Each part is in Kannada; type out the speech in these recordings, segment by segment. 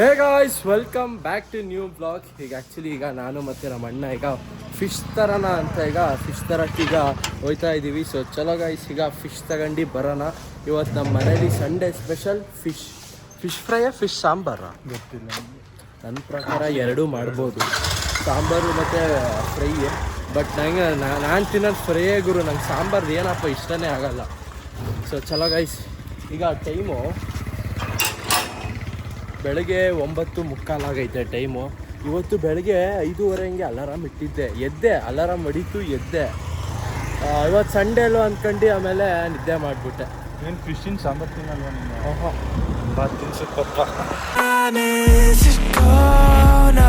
Hey guys welcome back to new blog ಈಗ ಆ್ಯಕ್ಚುಲಿ ಈಗ ನಾನು ಮತ್ತು ನಮ್ಮ ಅಣ್ಣ ಈಗ ಫಿಶ್ ತರೋಣ ಅಂತ ಈಗ ಫಿಶ್ ತರಕ್ಕೆ ಈಗ ಹೋಯ್ತಾ ಇದ್ದೀವಿ ಸೊ ಚಲೋ ಗಾಯ್ಸ್ ಈಗ ಫಿಶ್ ತಗೊಂಡು ಬರೋಣ. ಇವತ್ತು ನಮ್ಮ ಮನೇಲಿ ಸಂಡೇ ಸ್ಪೆಷಲ್ ಫಿಶ್ ಫಿಶ್ ಫ್ರೈಯ ಫಿಶ್ ಸಾಂಬಾರ? ಗೊತ್ತಿಲ್ಲ ನನ್ನ ಪ್ರಕಾರ ಎರಡೂ ಮಾಡ್ಬೋದು. ಸಾಂಬಾರು ಮತ್ತು ಫ್ರೈಯೆ ಬಟ್ ನಂಗೆ ನಾನು ತಿನ್ನೋದು ಫ್ರೈಯೇ ಗುರು. ನಂಗೆ ಸಾಂಬಾರ್ದು ಏನಪ್ಪ ಇಷ್ಟನೇ ಆಗಲ್ಲ. ಸೊ ಚಲೋ ಗಾಯ್ಸ್ ಈಗ ಟೈಮು ಬೆಳಗ್ಗೆ ಒಂಬತ್ತು ಮುಕ್ಕಾಲಾಗೈತೆ ಟೈಮು. ಇವತ್ತು ಬೆಳಗ್ಗೆ ಐದೂವರೆ ಹಿಂಗೆ ಅಲಾರಾಮ್ ಇಟ್ಟಿದ್ದೆ. ಎದ್ದೆ ಅಲಾರಾಮ್ ಹೊಡಿತು ಎದ್ದೆ. ಆ, ಇವತ್ತು ಸಂಡೇ ಅಲ್ಲೋ ಅಂದ್ಕೊಂಡು ಆಮೇಲೆ ನಿದ್ದೆ ಮಾಡಿಬಿಟ್ಟೆ. ಏನು ಫಿಶಿನ ಸಾಂಬಾರು ತಿನ್ನಲ್ವಾ ನೀನು? ಬಾ ತಿನ್ಸಕ್ ಪಪ್ಪ Promise is gonna.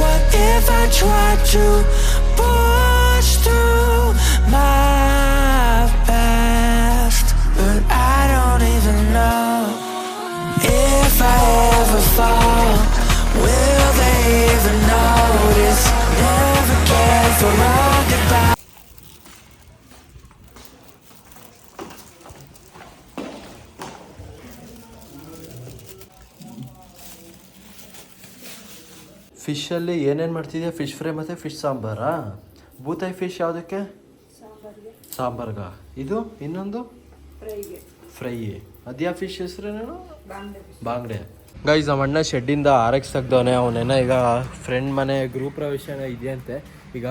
What if I tried to push through my fall. Will they even notice? Never cared for all goodbye. ಫಿಶಲ್ಲಿ ಏನೇನು ಮಾಡ್ತಿದ್ಯಾ? ಫಿಶ್ ಫ್ರೈ ಮತ್ತು ಫಿಶ್ ಸಾಂಬಾರಾ? ಬೂತಾಯಿ ಫಿಶ್ ಯಾವುದಕ್ಕೆ? ಸಾಂಬಾರ್ಗ. ಇದು ಇನ್ನೊಂದು? ಫ್ರೈ ಅದ್ಯಾ ಫಿಶ್ ಹೆಸರೇನೇನು ಬಾಂಗ್ಡೆ. ಗೈಸ್ ನಮ್ಮ ಅಣ್ಣ ಶೆಡ್ಡಿಂದ ಆರ್ ಎಕ್ಸ್ ತೆಗ್ದವನೆ. ಅವನೇನ ಈಗ ಫ್ರೆಂಡ್ ಮನೆ ಗ್ರೂಪ್ ಪ್ರವೇಶ ಇದೆಯಂತೆ. ಈಗ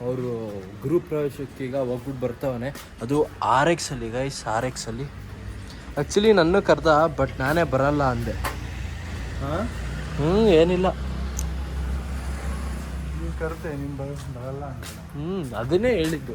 ಅವರು ಗ್ರೂಪ್ ಪ್ರವೇಶಕ್ಕೆ ಈಗ ಹೋಗ್ಬಿಟ್ಟು ಬರ್ತವನೆ. ಅದು ಆರ್ ಎಕ್ಸಲ್ಲಿ ಗೈಸ್ ಆರ್ ಎಕ್ಸಲ್ಲಿ ಆ್ಯಕ್ಚುಲಿ ನನ್ನ ಕರ್ದ ಬಟ್ ನಾನೇ ಬರಲ್ಲ ಅಂದೆ. ಹಾಂ? ಹ್ಞೂ ಏನಿಲ್ಲ. ಕರೆದೆ ಬರಲ್ಲ ಅಂತ ಹ್ಞೂ ಅದನ್ನೇ ಹೇಳಿದ್ದು.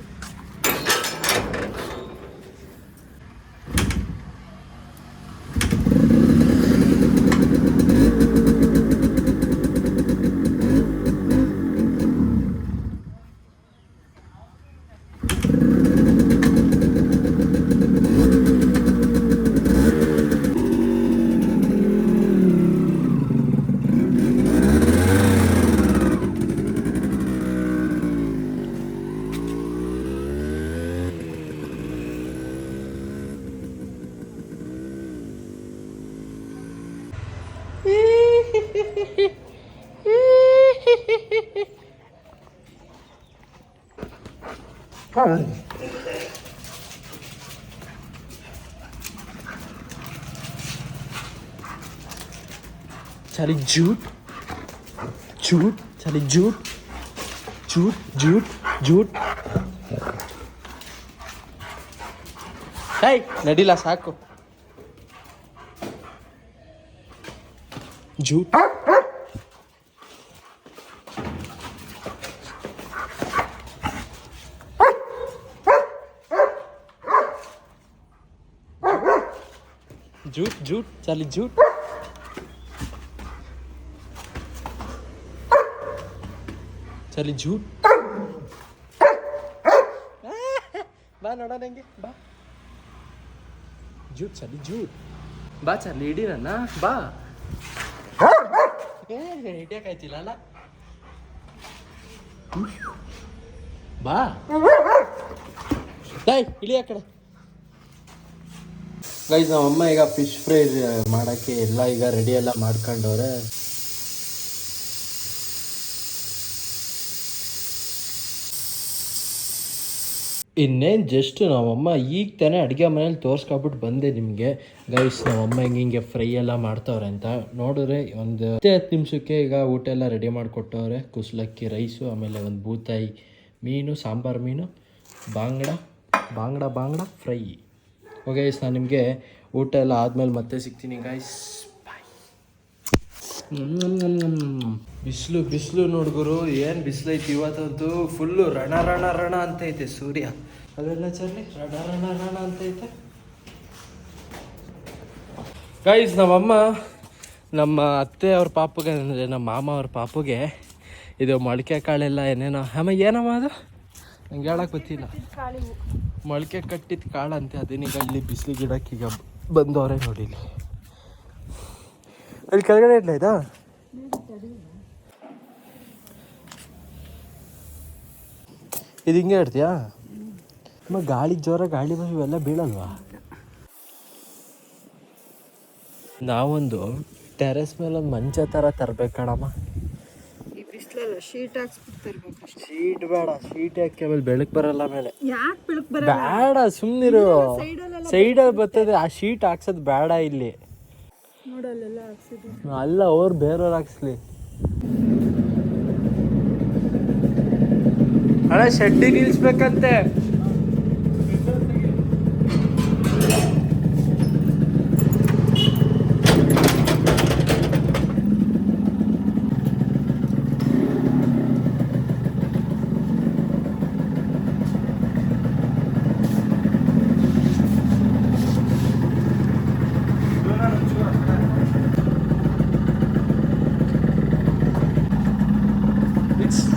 Cari jute jute cari jute jute jute jute Hey, nadilah lassako jute jute jute ಚಾಲಿ ಜೂಟ್. ಚಾಲಿ ಜೂಟ್. ಬಾ ನೋಡೋಣ ಹೆಂಗೆ ಬಾ. ಜೂಟ್ ಚಾಲಿ ಜೂಟ್. ಬಾ ಚಾಲಿ ನನ್ನ, ಬಾ. ಹಿಡಿಯಕ್ಕಾಯ್ತಿಲ್ಲ ಬಾ. ಡೈ ಇಳಿ ಆ ಕಡೆ. ಗೈಸ್ ನಮ್ಮ ಅಮ್ಮ ಈಗ ಫಿಶ್ ಫ್ರೈ ಮಾಡೋಕ್ಕೆ ಎಲ್ಲ ಈಗ ರೆಡಿ ಎಲ್ಲ ಮಾಡ್ಕೊಂಡವ್ರೆ. ಇನ್ನೇನು ಜಸ್ಟ್ ನಮ್ಮಮ್ಮ ಈಗ ತಾನೇ ಅಡುಗೆ ಮನೇಲಿ ತೋರಿಸ್ಕೊಬಿಟ್ಟು ಬಂದೆ ನಿಮಗೆ. ಗೈಸ್ ನಮ್ಮಮ್ಮ ಹಿಂಗೆ ಹಿಂಗೆ ಫ್ರೈ ಎಲ್ಲ ಮಾಡ್ತವ್ರೆ ಅಂತ. ನೋಡಿದ್ರೆ ಒಂದು ಹತ್ತು ಹತ್ತು ನಿಮಿಷಕ್ಕೆ ಈಗ ಊಟ ಎಲ್ಲ ರೆಡಿ ಮಾಡಿಕೊಟ್ಟವ್ರೆ. ಕುಸ್ಲಕ್ಕಿ ರೈಸು ಆಮೇಲೆ ಒಂದು ಬೂತಾಯಿ ಮೀನು, ಸಾಂಬಾರು ಮೀನು, ಬಾಂಗ್ಡ ಬಾಂಗ್ಡ ಬಾಂಗ್ಡ ಫ್ರೈ ಓಕೆ ಗೈಸ್ ನಾನು ನಿಮಗೆ ಊಟ ಎಲ್ಲ ಆದಮೇಲೆ ಮತ್ತೆ ಸಿಗ್ತೀನಿ ಗೈಸ್ ಬಾಯ್ ಬಿಸಿಲು ಬಿಸಿಲು ನೋಡ್ಗುರು ಏನು ಬಿಸಿಲೈತಿ ಇವತ್ತಂತೂ? ಫುಲ್ಲು ರಣ ರಣ ರಣ ಅಂತ ಐತೆ ಸೂರ್ಯ. ಅದೆಲ್ಲ ಚರ್ಲಿ? ರಣ ರಣ ರಣ ಅಂತ ಐತೆ ಗೈಸ್ ನಮ್ಮಮ್ಮ ನಮ್ಮ ಅತ್ತೆ ಅವ್ರ ಪಾಪಗೆ ಅಂದರೆ ನಮ್ಮ ಮಾಮ ಅವ್ರ ಪಾಪುಗೆ ಇದು ಮೊಳಕೆ ಕಾಳೆಲ್ಲ ಏನೇನೋ. ಆಮೇಲೆ ಏನಮ್ಮ ಅದು? ನಂಗೆ ಹೇಳಕ್ಕೆ ಗೊತ್ತಿಲ್ಲ. ಮೊಳಕೆ ಕಟ್ಟಿದ ಕಾಳಂತೆ ಅದೇನೀಗ ಇಲ್ಲಿ ಬಿಸಿಲು ಗಿಡಕ್ಕೆ ಈಗ ಬಂದವರೇ ಇಲ್ಲಿ. ಅಲ್ಲಿ ಕೆಳಗಡೆ ಇಡ್ಲ ಆಯ್ತಾ ಇದು ಹಿಂಗೆ ಇಡ್ತೀಯಾ? ಅಮ್ಮ ಗಾಳಿ ಜ್ವರ, ಗಾಳಿ ಬಂದು ಇವೆಲ್ಲ ಬೀಳಲ್ವಾ? ನಾವೊಂದು ಟೆರೆಸ್ ಮೇಲೆ ಒಂದು ಮಂಚ ಥರ ತರಬೇಕಣಮ್ಮ. ಶೀಟ್ ಅಷ್ಟೇ. ಶೀಟ್ ಬೇಡ ಶೀಟ್ ಯಾಕೆ ಆಮೇಲೆ ಬೆಳಕು ಬರಲ್ಲ ಮೇಲೆ. ಯಾಕೆ ಬೆಳಕು ಬರಲ್ಲ? ಬೇಡ ಸುಮ್ಮನಿರು ಸೈಡಲ್ಲಿ ಬರ್ತದೆ ಆ ಶೀಟ್ ಹಾಕ್ಸೋದು ಬೇಡ ಇಲ್ಲಿ. ನೋಡಲ್ಲೆಲ್ಲ ಹಾಕ್ಸಿದ್ರು ಅಲ್ಲ ಅವ್ರು ಬೇರೆಯವ್ರು ಹಾಕ್ಸ್ಲಿ. ಅಣ್ಣ ಶೆಡ್ಡಿ ನಿಲ್ಸ್ಬೇಕಂತೆ.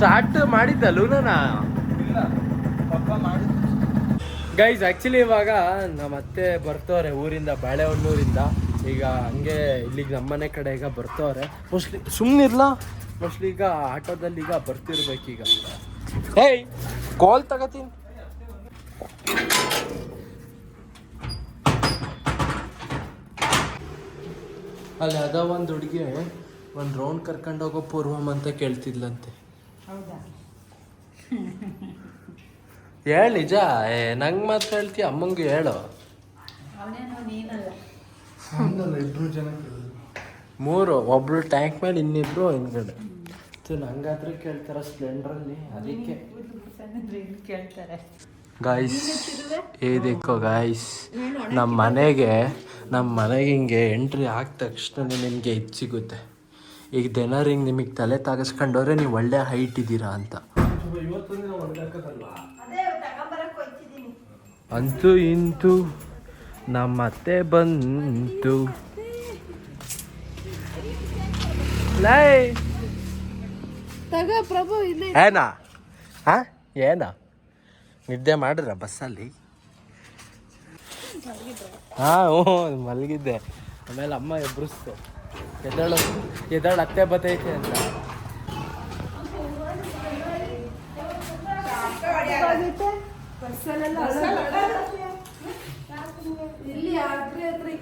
ಸ್ಟಾರ್ಟ್ ಮಾಡಿದ್ದ ಲೂನಾ ಗೈಸ್ ಆ್ಯಕ್ಚುಲಿ ಇವಾಗ ನಮ್ಮ ಅತ್ತೆ ಬರ್ತವ್ರೆ ಊರಿಂದ ಬಾಳೆಹೊನ್ನೂರಿಂದ. ಈಗ ಹಂಗೆ ಇಲ್ಲಿಗೆ ನಮ್ಮನೆ ಕಡೆ ಈಗ ಬರ್ತವ್ರೆ. ಮೋಸ್ಟ್ಲಿ ಸುಮ್ಮನಿರ್ಲ ಮೋಸ್ಟ್ಲಿ ಈಗ ಆಟೋದಲ್ಲಿ ಈಗ ಬರ್ತಿರ್ಬೇಕೀಗ ಹೇಯ್ ಕಾಲ್ ತಗೋತೀನಿ. ಅಲ್ಲಿ ಅದ ಒಂದು ಹುಡುಗಿ ಒಂದು ರೌಂಡ್ ಕರ್ಕೊಂಡೋಗೋ ಪೂರ್ವಮ್ ಅಂತ ಕೇಳ್ತಿದ್ಲಂತೆ. ಹೌದಾ? ಹೇಳ ನಿಜ ಏ ನಂಗೆ ಮಾತ್ರ ಹೇಳ್ತಿ ಅಮ್ಮಂಗೆ ಹೇಳು. ಅವನೇನು ನೀನಲ್ಲ. ಮೂರು ಒಬ್ರು ಟ್ಯಾಂಕ್ ಮೇಲೆ ಇನ್ನಿಬ್ರು ಹಿಂದ್ಗಡೆ. ನಂಗಾದ್ರೆ ಕೇಳ್ತಾರ ಸ್ಪ್ಲೆಂಡ್ರಲ್ಲಿ ಅದಕ್ಕೆ. ಕೇಳ್ತಾರೆ. ಗಾಯ್ಸ್ ಏದಿಕ್ಕೋ ಗಾಯ್ಸ್ ನಮ್ಮ ಮನೆಗೆ ನಮ್ಮ ಮನೆಗೆ ಹಿಂಗೆ ಎಂಟ್ರಿ ಆದ ತಕ್ಷಣ ನಿಮಗೆ ಇದು ಸಿಗುತ್ತೆ. ಈಗ ದಿನಾರು ಹಿಂಗೆ ನಿಮಗೆ ತಲೆ ತಾಗಿಸ್ಕೊಂಡವ್ರೆ ನೀವು ಒಳ್ಳೆ ಹೈಟ್ ಇದ್ದೀರಾ ಅಂತ. ಅಂತೂ ಇಂತು ನಮ್ಮ ಅತ್ತೆ ಬಂತು. ಲೈ. ತಗ ಪ್ರಭು ಇಲ್ಲಿ ಏನಾ? ಹಾ? ಏನಾ? ನಿದ್ದೆ ಮಾಡಿದ್ರ ಬಸ್ಸಲ್ಲಿ? ಹಾ ಹ್ಞೂ ಮಲಗಿದ್ದೆ. ಆಮೇಲೆ ಅಮ್ಮ ಎಬ್ರಿಸ್ತು. ಎದ್ದಾಳು ಎದಳು ಅತ್ತೆ ಬತ್ತೈತೆ ಅಂತ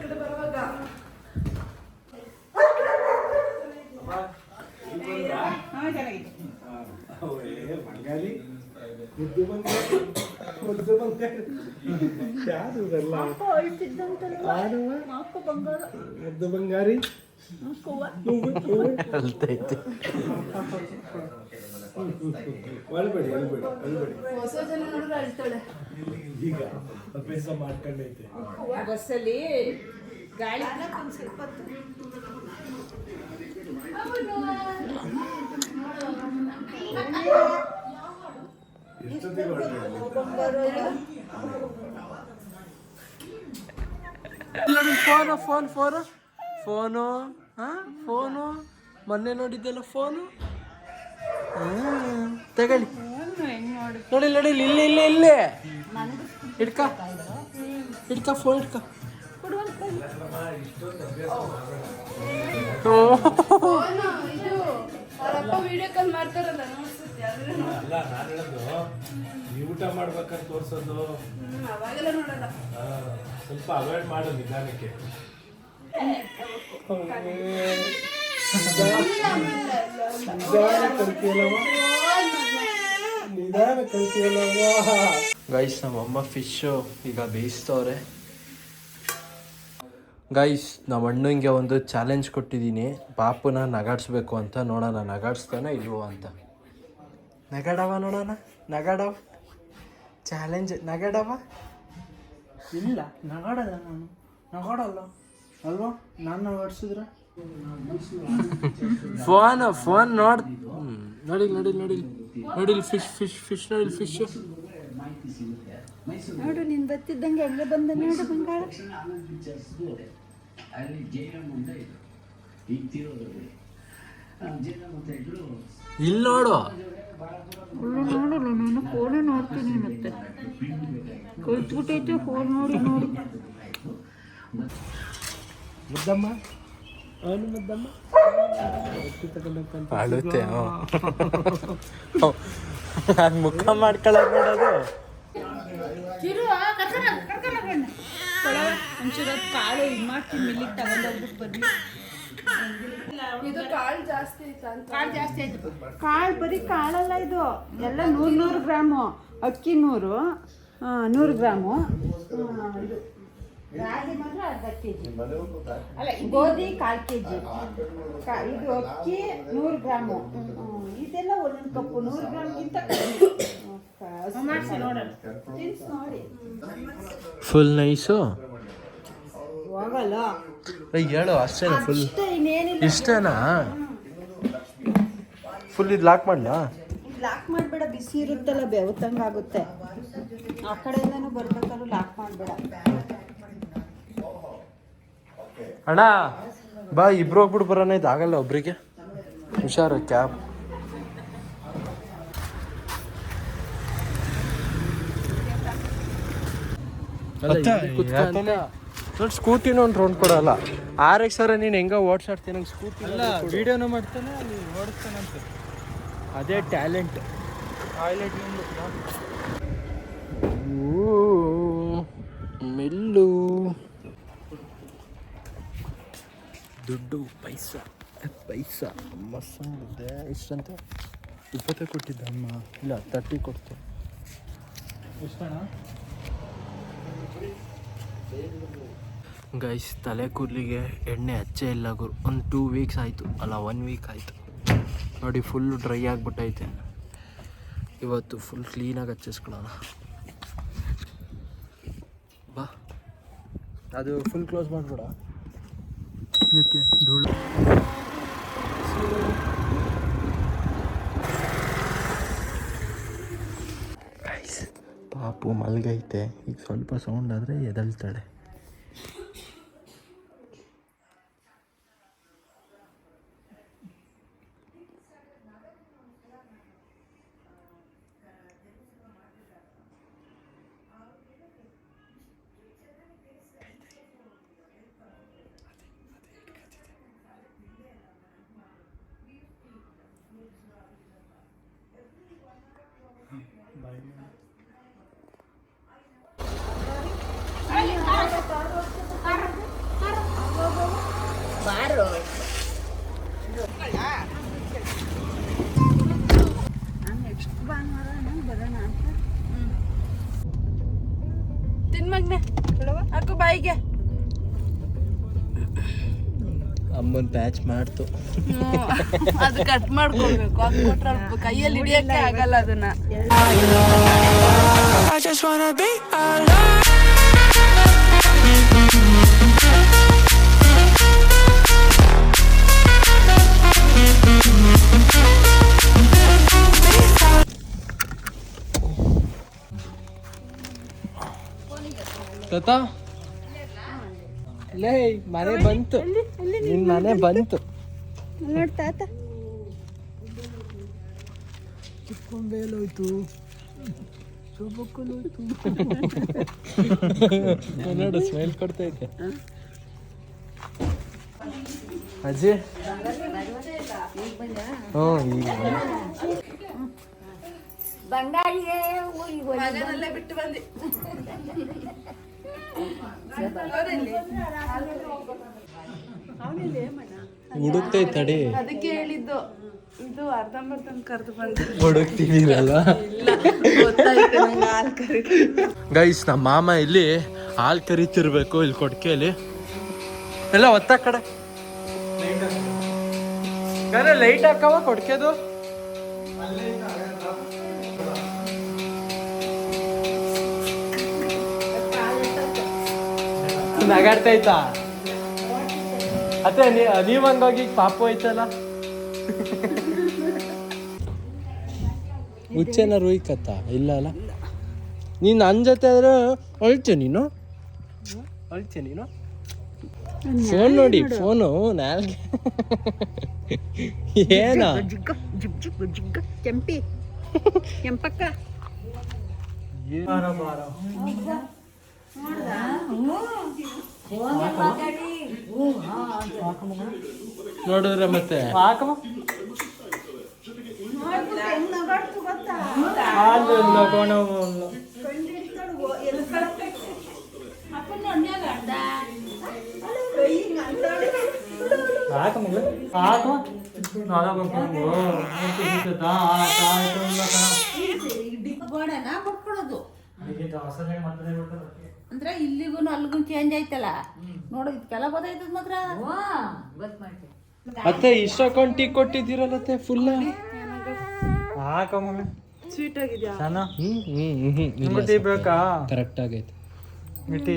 ಕಡೆ ಬರುವಾಗ. ಅಲ್ತೈತೆ ಹೊಸ ಜನ ನೋಡಿದ್ರೆ ಅಳ್ತಾಳೆ ಬಸ್ಸಲ್ಲಿ ಗಾಳಿ ಫೋನು ಫೋನ್ ಫೋನು ಫೋನು ಹಾಂ ಫೋನು? ಮೊನ್ನೆ ನೋಡಿದ್ದೆಲ್ಲ ಫೋನು? ತಗೊಳ್ಳಿ. ನೋಡಿ ನೋಡಿ ಇಲ್ಲ ಇಲ್ಲೇ ಇಲ್ಲೇ ಹಿಡ್ಕ. ಹಿಡ್ಕ ಫೋನ್ ನೋಡ್ಸುತ್ತೆ ಊಟ ಮಾಡ್ಬೇಕಾದ್ರೆ ತೋರ್ಸೋದು ಸ್ವಲ್ಪ ಅವಾಯ್ಡ್ ಮಾಡು ನಿಧಾನಕ್ಕೆ. ಗೈಸ್ ನಮ್ಮಮ್ಮ ಫಿಶ್ಶು ಈಗ ಬೇಯಿಸ್ತವ್ರೆ. ಗೈಸ್ ನಮ್ಮ ಅಣ್ಣಂಗೆ ಒಂದು ಚಾಲೆಂಜ್ ಕೊಟ್ಟಿದ್ದೀನಿ. ಪಾಪುನ ನಗಾಡ್ಸ್ಬೇಕು ಅಂತ. ನೋಡೋಣ, ನಗಾಡ್ಸ್ತಾನೆ ಇಲ್ವೋ ಅಂತ. ನಗಾಡವ ನೋಡೋಣ? ನಗಾಡವ? ಚಾಲೆಂಜ್ ನಗಾಡವ? ಇಲ್ಲ ನಗಾಡಲ್ಲ ನಾನು? ನಗಾಡಲ್ಲ. ಅಲ್ವಾ? ನಾನು ಫೋನ್ ಫೋನ್ ನೋಡ್. ನೋಡಿ ನೋಡಿ ನೋಡಿ ನೋಡಿ ಫಿಶ್ ಫಿಶ್ ಫಿಶ್ ನೋಡಿ ಫಿಶ್ ನೋಡು ನೀನ್ ಬತ್ತಿದ್ದಂಗೆ ಹಂಗೆ ಬಂದ ನೋಡು ಬಂಗಾಳ. ಇಲ್ಲ ನೋಡು. ನೋಡಲ್ಲ ನಾನು ಫೋನೇ ನೋಡ್ತೀನಿ ಮತ್ತೆ. ಕಲ್ತ್ಬಿಟ್ಟೈತೆ ಫೋನ್ ನೋಡಿ ನೋಡಿ. ಮುದ್ದಮ್ಮ? ಅವನು ಮುದ್ದಮ್ಮ? ಅಳುತ್ತೆ ಅದು ಮುಖ ಮಾಡ್ಕೊಳ್ಳೋದು ಒಂಚೂರು ಕಾಳು ಇದು ಮಾಡ್ತೀನಿ ಮಿಲ್ಲಿಗೆ ತಗೊಂಡೋಗ್ಬಿಟ್ಟು ಬರ್ಲಿ ಇದು ಕಾಳು ಜಾಸ್ತಿ ಐತ ಅಂತ. ಕಾಳು ಜಾಸ್ತಿ ಆಯ್ತು ಕಾಳು ಬರೀ ಕಾಳಲ್ಲ ಇದು. ಎಲ್ಲ ನೂರು ನೂರು ಗ್ರಾಮು. ಅಕ್ಕಿ ನೂರು ನೂರು ಗ್ರಾಮು. ಇದು. ರಾಗಿ ಮಾತ್ರ ಅರ್ಧ ಕೆ ಜಿ ಅಲ್ಲ ಗೋಧಿ ಕಾಲು ಕೆ ಜಿ ಇದು ಅಕ್ಕಿ ನೂರು ಗ್ರಾಮು ಇದೆಲ್ಲ ಒಂದೊಂದು ಕಪ್ಪು ನೂರು ಗ್ರಾಮ್ಗಿಂತ ತಿನ್ಸ್ ನೋಡಿ ಫುಲ್ ನೈಸು ಹೋಗಲ್ಲ ಹೇಳು ಅಷ್ಟೇನಾ ಫುಲ್ ಇಷ್ಟೇನಾ ಫುಲ್ ಇದು ಲಾಕ್ ಮಾಡಲಾ ಲಾಕ್ ಮಾಡಬೇಡ ಬಿಸಿ ಇರುತ್ತಲ್ಲ ಬೆವತಂಗ ಆಗುತ್ತೆ ಆ ಕಡೆಯಿಂದನೂ ಬರ್ಬೇಕಾದ್ರೂ ಲಾಕ್ ಮಾಡಬೇಡ ಅಣ್ಣ ಬಾ ಇಬ್ರು ಹೋಗ್ಬಿಟ್ಟು ಬರೋಣ ಇದು ಆಗಲ್ಲ ಒಬ್ರಿಗೆ. ಹುಷಾರು ಕ್ಯಾಬ್. ನೋಡಿ ಸ್ಕೂಟಿನ ಒಂದು ರೌಂಡ್ ಕೊಡಲ್ಲ. ಆರ್ ಎಕ್ಸ್ ನೀನು ಹೆಂಗ ಓಡ್ಸಾಡ್ತೀನಿ ನಂಗೆ ಸ್ಕೂಟಿ ವಿಡಿಯೋನು ಮಾಡ್ತಾನೆ ಅಲ್ಲಿ ಓಡಿಸ್ತಾನಂತೆ ಅದೇ ಟ್ಯಾಲೆಂಟ್ ಹೈಲೈಟ್ ಮೆಲ್ಲು. ದುಡ್ಡು ಪೈಸಾ. ಪೈಸಾ. ಮಸ್ಸಂಗಿದೆ ಇಷ್ಟಂತೆ ಇಪ್ಪತ್ತೇ ಕೊಟ್ಟಿದ್ದ ಅಮ್ಮ ಇಲ್ಲ ತರ್ಟಿ ಕೊಡ್ತು. ಇಷ್ಟಣ ಗೈಸ್ ತಲೆ ಕೂದಲಿಗೆ ಎಣ್ಣೆ ಹಚ್ಚೇ ಇಲ್ಲ ಗುರು. ಒಂದು ಟೂ ವೀಕ್ಸ್ ಆಯಿತು. ಅಲ್ಲ ಒನ್ ವೀಕ್ ಆಯಿತು. ನೋಡಿ ಫುಲ್ ಡ್ರೈ ಆಗಿಬಿಟ್ಟೈತೆ. ಇವತ್ತು ಫುಲ್ ಕ್ಲೀನಾಗಿ ಹಚ್ಚಿಸ್ಕೊಳ್ಳೋಣ. ಬಾ. ಅದು ಫುಲ್ ಕ್ಲೋಸ್ ಮಾಡಿಬಿಡ ಯಾಕೆ ಧೂಳು ಪಾಪು ಮಲ್ಗೈತೆ ಈಗ ಸ್ವಲ್ಪ ಸೌಂಡ್ ಆದರೆ ಎದಳ್ತಾಳೆ ನೆಕ್ಸ್ಟ್ ಭಾನುವಾರ ನಾನು ಬರೋಣ ಅಂತ ತಿನ್ಮಗ್ನೆ ಹಾಕು ಬಾಯಿಗೆ. ಅಮ್ಮನ್ ಪ್ಯಾಚ್ ಮಾಡ್ತು. ಅದು ಕಟ್ ಮಾಡ್ಕೊಳ್ಬೇಕು ಅದು ಕೊಟ್ರೆ ಕೈಯಲ್ಲಿ ಹಿಡಿಯಕ್ಕೆ ಆಗಲ್ಲ ಅದನ್ನ. I just wanna be alone. ತಾತ? ಲೇ ಮನೆ ಬಂತು. ನಿನ್ ಮನೆ ಬಂತು. ನೋಡಿ ತಾತ. ಚಿಕ್ಕೊಂಬೇಲೋಯ್ತು. ನೋಡು ಸ್ಮೈಲ್ ಕೊಡ್ತೈತೆ. ಅಜ್ಜಿ? ಹ್ಞೂ ಈಗ ಮಗನಲ್ಲೇ ಬಿಟ್ಟು ಬಂದಿ. ಹುಡುಕ್ತೈತೆ ತಡಿ. ಅದಕ್ಕೆ ಹೇಳಿದ್ದು ಇದು ಅರ್ಧಂಬರ್ಧ ಕರೆದು ಬಂದು. ಹುಡುಕ್ತಿದ್ದೀರಲ್ಲ ಗೈಸ್ ನಮ್ಮ ಮಾಮ ಇಲ್ಲಿ ಹಾಲು ಕರಿತಿರ್ಬೇಕು ಇಲ್ಲಿ ಕೊಡ್ಕೆಯಲ್ಲಿ ಎಲ್ಲ ಒತ್ತ ಕಡೆ. ಲೈಟ್ ಹಾಕವ ಕೊಡ್ಕೆದು. ನಗಾಡ್ತೈತಾ ಅತ್ತೆ ನೀ ನೀವ್ ಹಂಗೋಗಿ ಪಾಪು ಐತಲ್ಲ? ಹುಚ್ಚೆನ ರುಯ್ಕತ್ತ ಇಲ್ಲ ಅಲ್ಲ? ನೀನ್ ನನ್ನ ಜೊತೆ ಆದ್ರೆ ಅಳ್ತೆ ನೀನು? ನೀನು? ಫೋನ್ ನೋಡಿ ಫೋನು ನಾಲ್ಗೆ. ಏನ? ಕೆಂಪಿ. ಕೆಂಪಕ್ಕ. ನೋಡಿದ್ರೆ ಮತ್ತೆ? ಹಾಕಮ್ಮ ಹಾಕಮ್ಮ ಹಾಕಮ್ಮ ಅಂದ್ರೆ ಇಲ್ಲಿಗೂ ಅಲ್ಲಿಗೂ ಚೇಂಜ್ ಆಯ್ತಲ್ಲ ನೋಡು ಇದಕ್ಕೆಲ್ಲ ಗೊತ್ತಾಯ್ತದ ಮಾತ್ರ ಅತ್ತೆ ಇಷ್ಟ ಹಾಕೊಂಡು ಟೀ ಕೊಟ್ಟಿದ್ದೀರಲ್ಲತ್ತೆ ಫುಲ್ ಹಾಕಮ್ಮ ಸ್ವೀಟ್ ಆಗಿದ್ಯಾ ಸಣ್ಣ ಹ್ಮ್ ಟೀ ಬೇಕಾ ಕರೆಕ್ಟ್ ಆಗೈತೆ ಮಿಟಿ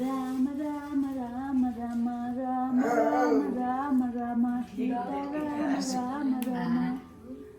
ರಾಮ ರಾಮ ರಾಮ ರಾಮ ರಾಮ ರಾಮ ರಾಮ ರಾಮ ರಾಮ ರಾಮ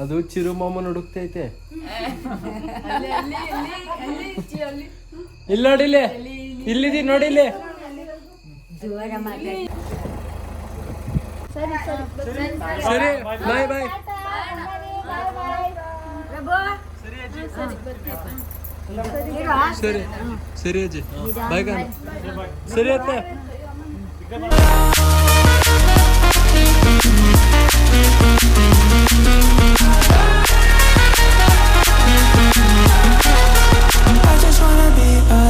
ಅದು ಚಿರು ಮಾಮನ್ ಹುಡುಕ್ತೈತೆ ಇಲ್ಲ ನೋಡಿಲೆ ಇಲ್ಲಿದಿ ನೋಡಿಲೆ ಸರಿ ಬಾಯ್ ಬಾಯ್ ಸರಿ ಸರಿ ಅಜ್ಜಿ. ಬಾಯ್ ಸರಿ ಅತ್ತೆ. I just wanna be